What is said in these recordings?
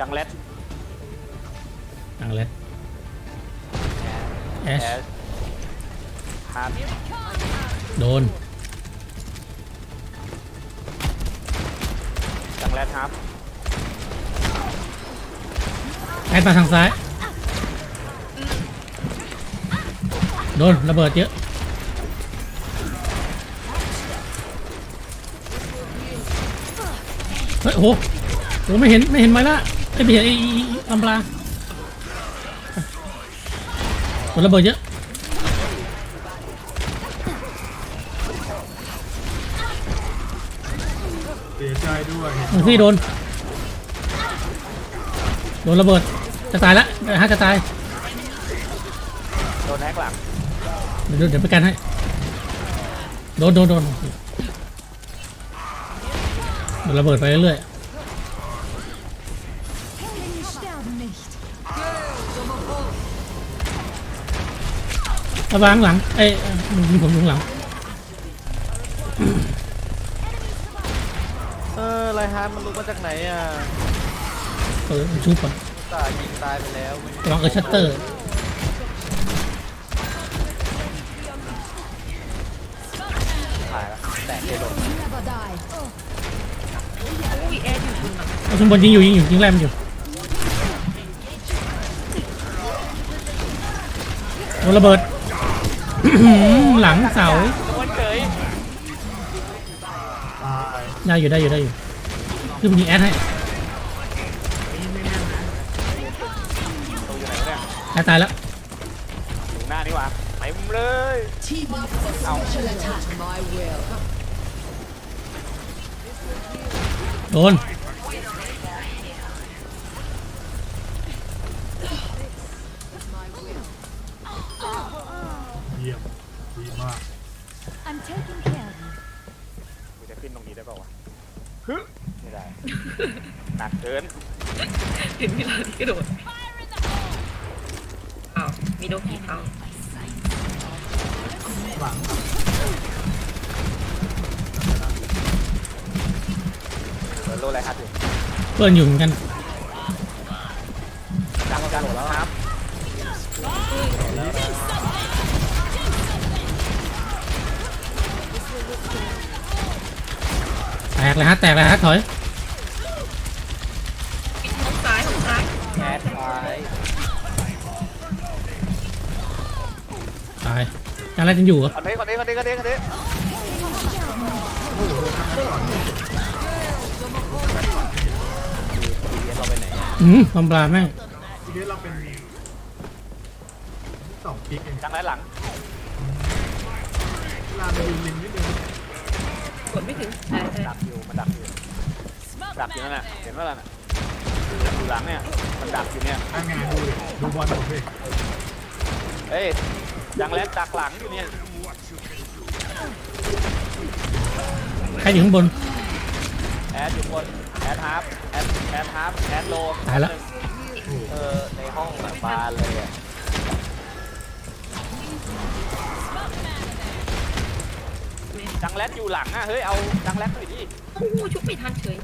จังเล็ดอังเลสแอชแอสฮาร์ดโดนจังเล็ดครับแอดมาทางซ้าย โดน ระเบิดเยอะ เฮ้ยโอ้โหโอ้ไม่เห็น ไม่เห็นไม้ละ ไอ้ไม่เห็นไอ้ไอ้ไอ้ลำปลาโดนระเบิดเยอะเสียใจด้วยหนึ่งที่โดน โดนระเบิด จะตายละฮะจะตาย โดนแฮกหลังเดี๋ยวเดี๋ยวไปกันให้ โดนโดนโดนโดนระเบิดไปเรื่อย ระวังหลังเอ้ยมีผมอยู่ข้างหลังเออไรฮาร์ดมันลุกมาจากไหนอะเออชุบก่อนตายิงตายไปแล้วระวังเออชัตเตอร์ตายแล้วแตกเกโดน Never die. เอาข้างบนยิงอยู่ยิงอยู่ยิงแรมนอยู่โดนระเบิด หลังเสาวันเกยตายได้อยู่ได้อยู่ได้อยู่คือมันยิงแอดให้ตัวอยู่ไหนวะเนี่ยแอดตายแล้วถึงหน้านี่หว่าเต็มเลย Team up for special attack. My will. โดน กเกินถึงเวลาที่กระโดดอ้าวมีโดกีเข้าหลังเปิดโลไรฮาร์ดอยู่เพื่อนอยู่เหมือนกันจังจังแล้วครับแตกเลยฮะแตกเลยฮะถอย อะไรจะอยู่เหรอคนนี้คนนี้คนนี้คนนี้คนนี้เราไปไหนอะอืมลำปลาแม่งทีนี้เราเป็นสองคลิกเองจังไรหลังเวลาเรายืนลิงนิดนึงกดไม่ถึงใช่ใช่ดักอยู่มันดักอยู่ดักอยู่นั่นน่ะเห็นว่าล่ะน่ะอยู่หลังเนี่ยมันดักอยู่เนี่ยถ้างานดูดิดูบอลผมดิเอ้ย จังแรกดักหลังอยู่เนี่ยใครอยู่ข้างบน แอดอยู่บนแอดฮาร์ฟแอดแอดฮาร์ฟแอดโลตายละเออในห้องแบบบานเลยอะจังแรกอยู่หลังอะเฮ้ยเอาจังแรกหน่อยดิโอ้โหชุบไม่ทันเฉย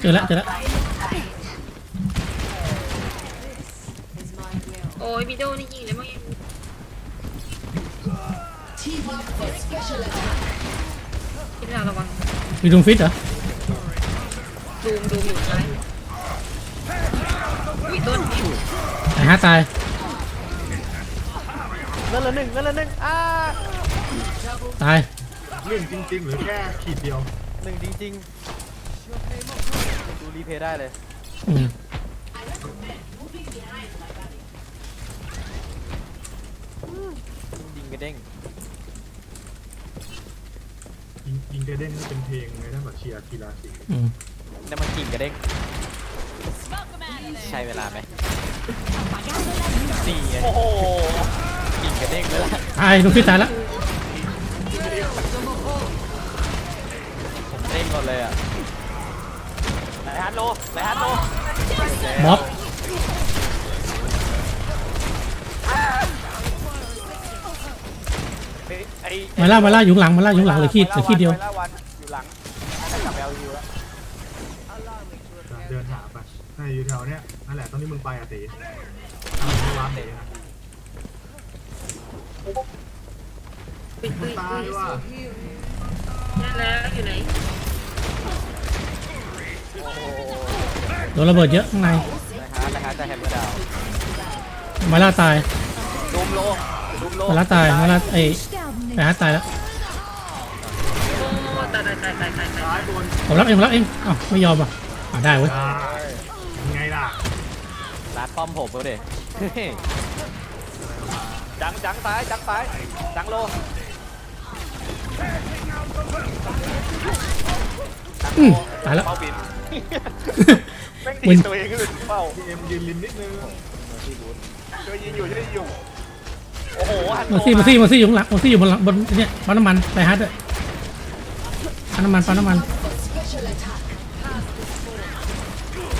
เจอแล้วเจอแล้ว โอ้ยวิดีโอนี่ยิงเลยมั้ง Team up for special attack. คิดเวลาระวังมีดวงฟิตเหรอดูมดูมอยู่ซ้ายอุ้ยโดนพิวไอ้ฮะตายนั่นละหนึ่งนั่นละหนึ่งอ่าตายเรื่องจริงๆหรือแค่ขีดเดียวหนึ่งจริงๆดูรีเพย์ได้เลยอืม เด้งยิงยิงกระเด้งนี่เป็นเพลงเลยนะแบบเชียร์กีฬาสีอืมนั่นมันกิ่งกระเด้งใช่เวลาไหมสี่ไงโอ้โหกิ่งกระเด้งเลยล่ะตายดวงฟิตตายแล้วเด้งก่อนเลยอะไหนฮันโลไหนฮันโลม็อบ มาล่ามาล่าอยู่ข้างหลังมาล่าอยู่ข้างหลังเหลยขีดเหลยขีดเดียวไล่วันอยู่หลังน่าจะกลับไปเอาฮิวแล้วเดินหาไปถ้าอยู่แถวเนี้ยนั่นแหละตอนนี้มึงไปอะตีถ้ามึงไม่วาร์ปตีนะอุ้ยอุ้ยตาอุ้ยยว่ะได้แล้วอยู่ไหนโอ้โหโดนระเบิดเยอะข้างในนะฮะนะฮะจะแฮมเมอร์ดาวมาล่าตาย ลุมโลลุมโลมาล่าตายมาล่าไอ้ Sterben ไปหาตายแล้วโอ้ตายตายตายตายตายตายซ้ายบนผมรับเองผมรับเองอ้าวไม่ยอมอะอะได้เว้ยได้ยังไงล่ะร้านป้อมผมเอาดิจังจังซ้ายจังซ้ายจังโลอืมตายแล้ว เป้าบินแม่งมึดีนดตัวเองขึ้นเป็นเป้าพีเอ็มยืนริมนิดนึงช่วยยิงอยู่ช่วยยิงอยู่โอ้โหหันมาซี่มาซี่มาซี่อยู่ข้างหลังมาซี่อยู่บนหลังบนเนี่ยปั๊มน้ำมันไปฮาร์ดด้วยปั๊มน้ำมันปั๊มน้ำมัน special attack.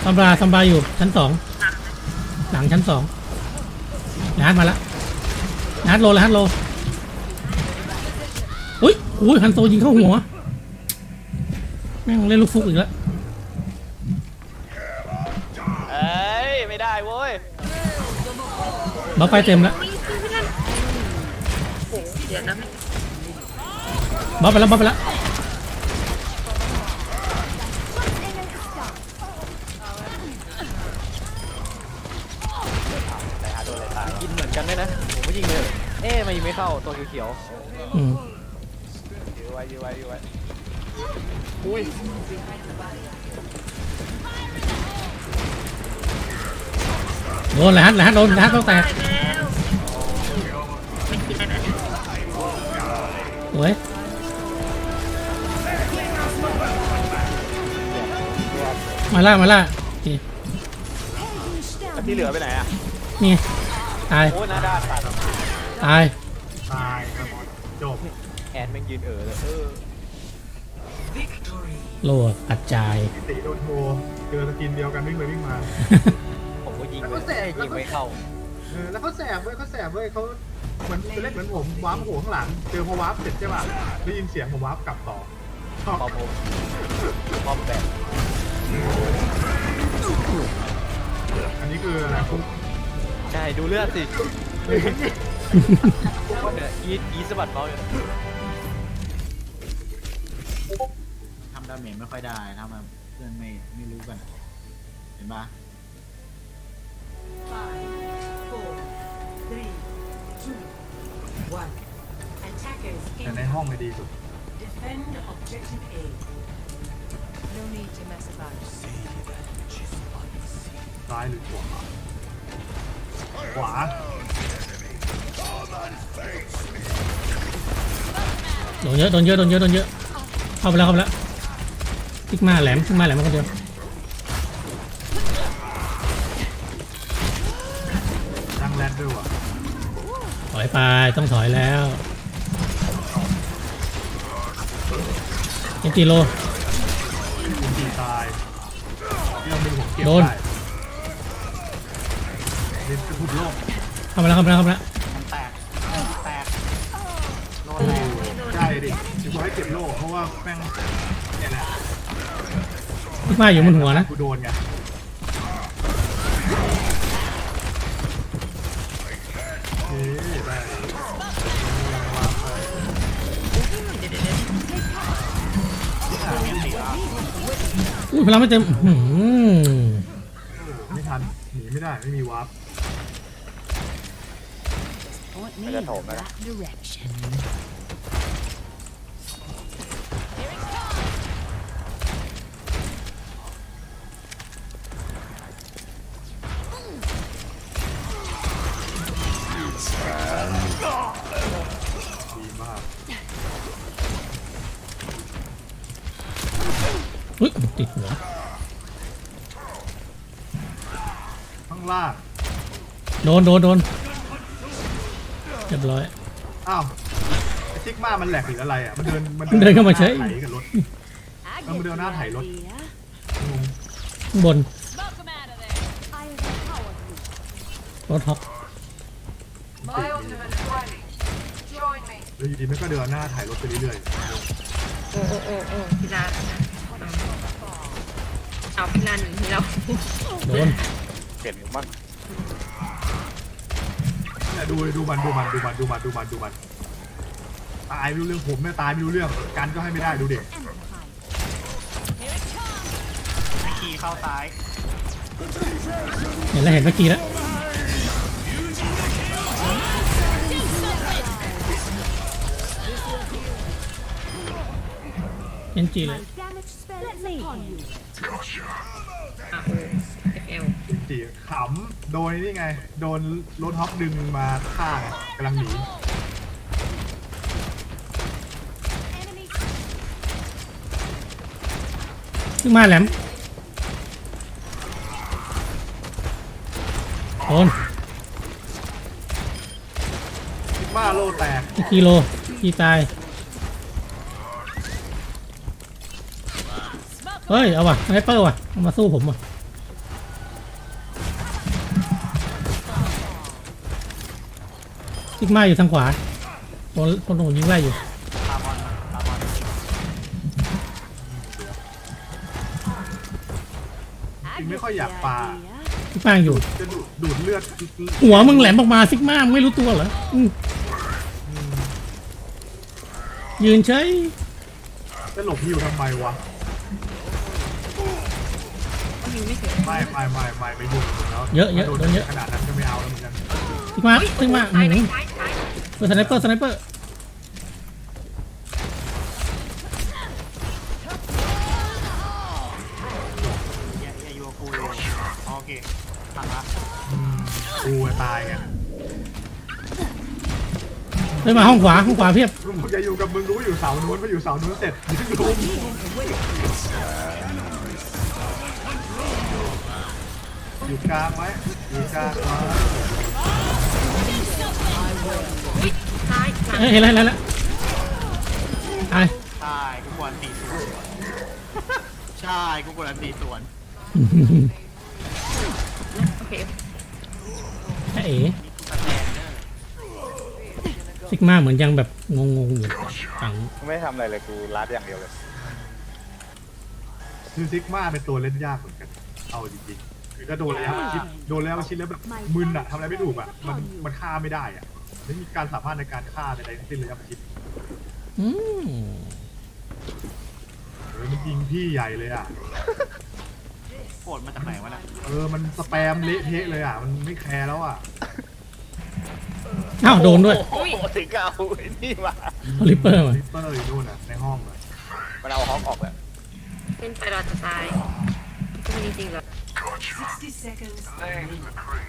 ซัมบราซัมบราอยู่ชั้นสองหลังชั้นสองฮาร์ดมาละฮาร์ดโลเลยฮาร์ดโลอุ้ยอุ้ยฮันโซยิงเข้าหัวแม่งเล่นลูกฟุกอีกแล้วเอ้ย ไม่ได้เว้ยบัฟไปเต็มแล้ว เดี๋ยวนะบัฟไปแล้วบัฟไปแล้วแต่หาโดนอะไรตายกินเหมือนกันด้วยนะ ผมไม่ยิงเลย เอ๊ะมันยิงไม่เข้าตัวเขียวอืมๆยื้อไว้ยื้อไว้ยื้อไว้อุ้ยโดนเลยฮาร์ดเลยฮาร์ดโดนฮาร์ดต้องแตกตายแล้วไม่คิดอะไรนะสวยมาล่ามาล่าโอเคแล้วที่เหลือไปไหนอะนี่ไงตายโอ้ยหน้าด้านตัดตายตายครับจบแอนแม่งยืนเออเลยเออ Victory. โลกระจายพิติโดนโทรเจอสกินเดียวกันวิ่งไปวิ่งมาผมก็ยิงแล้วไปก็แสบยิงไม่เข้า เออแล้วเขาแสบเว้ยเขาแสบเว้ยเขาเหมือนจะเล่นเหมือนผมวาร์ปหัวข้างหลัง เจอพอวาร์ปเสร็จใช่ป่ะได้ยินเสียงผมวาร์ปกลับต่อชอบปอมผมปอมแบบอันนี้คืออะไรฟุกใช่ดูเลือดสิเนี่ยอีทอีทสะบัดเมาส์อยู่นะทำดาเมจไม่ค่อยได้ถ้ามาเพื่อนไม่ไม่รู้กัน เห็นปะ Five, four, three, two, one. Attackers แต่ใน in. ห้องไม่ดีสุด Defend objective A. No need to mess about. ซ้ายหรือขวาขวา โดนเยอะโดนเยอะโดนเยอะโดนเยอะเข้าไปแล้วเข้าไปแล้วทิกมาแหลมทิกมาแหลมมาคนเดียว ไปต้องถอยแล้วเอ็นตีโลคุณตีตายเรื่องมือผมเก็บโดนได้เล่นกระทุบโลกเข้ามาแล้วเข้ามาแล้วเข้ามาแล้วมันแตกแตกโอ้ใช่ดิจะบอกให้เก็บโลกเพราะว่าแม่งเนี่ยแหละทิกมาอยู่บนหัวนะกูโดนไง อุ้ยพลังไม่เต็มอื้อหือไม่ทันหนีไม่ได้ไม่มีวาร์ป Point I me got in told, man. that direction. อุ้ยติดหัวข้างล่าง โดนโดนโดนเรียบร้อย อ้าวไอ้ซิกมามันแหลกหรืออะไรอะ มันเดิน มันเดินเข้ามาใช้ไถกับรถ I Vamos get a dar the high load. idea. งงข้างบน I empower you. รถฮอก My ultimate is ready. Join me. แล้วอยู่ดีมันก็เดินหน้าถ่ายรถไปเรื่อยโอ้โอ้โอ้โอ้พี่ลา เอาพี่ลาหนึ่งที่เราโดนเปลี่ยนมันๆเนี่ยดูดูมันดูมันดูมันดูมันดูมันดูมันตายไม่รู้เรื่องผมเนี่ยตายไม่รู้เรื่องกันก็ให้ไม่ได้ดูเด็กขี่เข้าซ้ายเห็นแล้วเห็นเมื่อกี้แล้วเอ็นจีเลย Damage spell is upon you. อะโอ้เอฟเอลจริงๆขำโดนนี่ไง โดนรถฮอปดึงมาฆ่าไงกำลังหนี Enemy ขึ้นมาแหลมโดนซิกมาโลแตก อีกกิโลกี่ตาย เฮ้ย เอาว่ะสไนเปอร์ว่ะเอามาสู้ผมว่ะซิกมาอยู่ทางขวาโดนคนโดนยิงไล่อยู่ตามบอลตามบอลจริงไม่ค่อยอยากปาซิกมาอยู่ จะดูดดูดเลือดหัวมึงแหลมออกมาซิกมามึงไม่รู้ตัวเหรออืมยืนเฉยจะหลบฮิวทำไมวะก็ ยิงไม่ถึงไม่ไม่ไม่ไม่ไปยุ่งกับแล้วเยอะเยอะโดนโดนเยอะ ขนาดนั้นก็ไม่เอาแล้วเหมือนกันซิกมาซิกมาซ้ายหืมซ้ายซ้ายเปิดสไนเปอร์สไนเปอร์อย่าอย่าอยู่กับกูเลยโอเคตัดละอืมกูจะตายไงเฮ้ยมาห้องขวาห้องขวาเพียบกูจะอยู่กับมึงรู้อยู่เสานู้นไปอยู่เสานู้นเสร็จยึดลุม อยู่กลางไหมอยู่กลางไหมซ้ายหลังเอ้ยเห็นแล้วเห็นแล้วตายใช่กูควรตีสวนใช่กูควรตีสวนโอเคแค่เอ๋นี่กูสแตนเนอร์ซิกมาเหมือนยังแบบงงๆอยู่ต่างไม่ทำอะไรเลยกูรัดอย่างเดียวเลย คือซิกมาเป็นตัวเล่นยากเหมือนกัน เอาจริงๆ คือก็โดนระยะประชิดโดนระยะประชิดแล้วแบบมึนอะทำอะไรไม่ถูกอะมันมันฆ่าไม่ได้อะไม่มีการสามารถในการฆ่าใดๆทั้งสิ้นระยะประชิดอืมเออมันยิงพี่ใหญ่เลยอะโกรธมาจากไหนวะน่ะเออมันสแปมเละเทะเลยอะมันไม่แคร์แล้วอะอ้าวโดนด้วย โอ้โหถึงก็เอาไอ้นี่มาเอาลิปเปอร์มา ลิปเปอร์อยู่นู่นอะในห้องอะมันเอาฮอกออกแล้วขึ้นไปเราจะตายก็ไม่จริงๆหรอ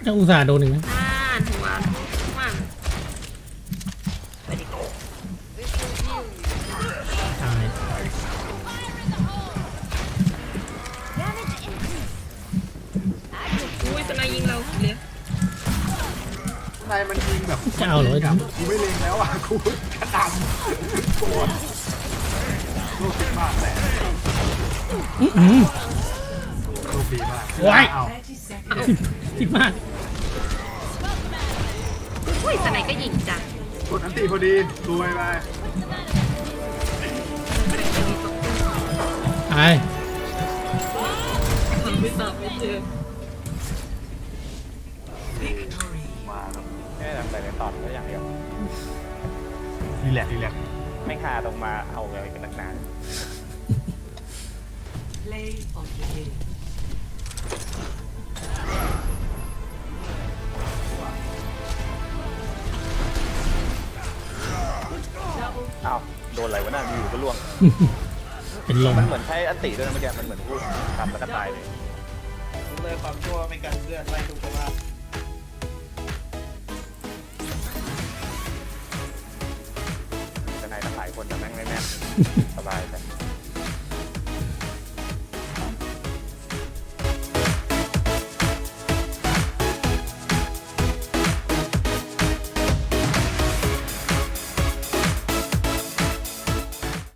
เจ้าอุตส่าห์โดนหนึ่งนะอ่าถึงว่าว่างไปดิตายอุ้ยสไนยิงเราเหลือนายมันยิงแบบจะเอาเหรอกับกูไม่เลงแล้วอะกูกระดำโกรธโลกดีมาแต่อื้อหือโลก ดีมากโอ้ยเอา30 seconds. ซิกมาอุ้ยสไนก็ยิงจ้ะกดอันตีพอดีรวยไปตายทำไม่ตอบไม่เจอมาแบบไม่ได้ทำอะไรเลยตอนก็อย่างเดียว รีแลกซ์รีแลกซ์ไม่คาตรงมาเอาอะไรกันนักหนา Play of the game. อ้าวโดนอะไรวะน่ะอยู่ก็ล่วง เป็นลมมันเหมือนใช้อันติด้วยนะเมื่อกี้มันเหมือนพูดทำแล้วก็ตายเลยเลยความชั่วไม่กันเลือดไล่ทุกคนว่าจะนายทั้งหลายคนจะแม่งไม่แม่น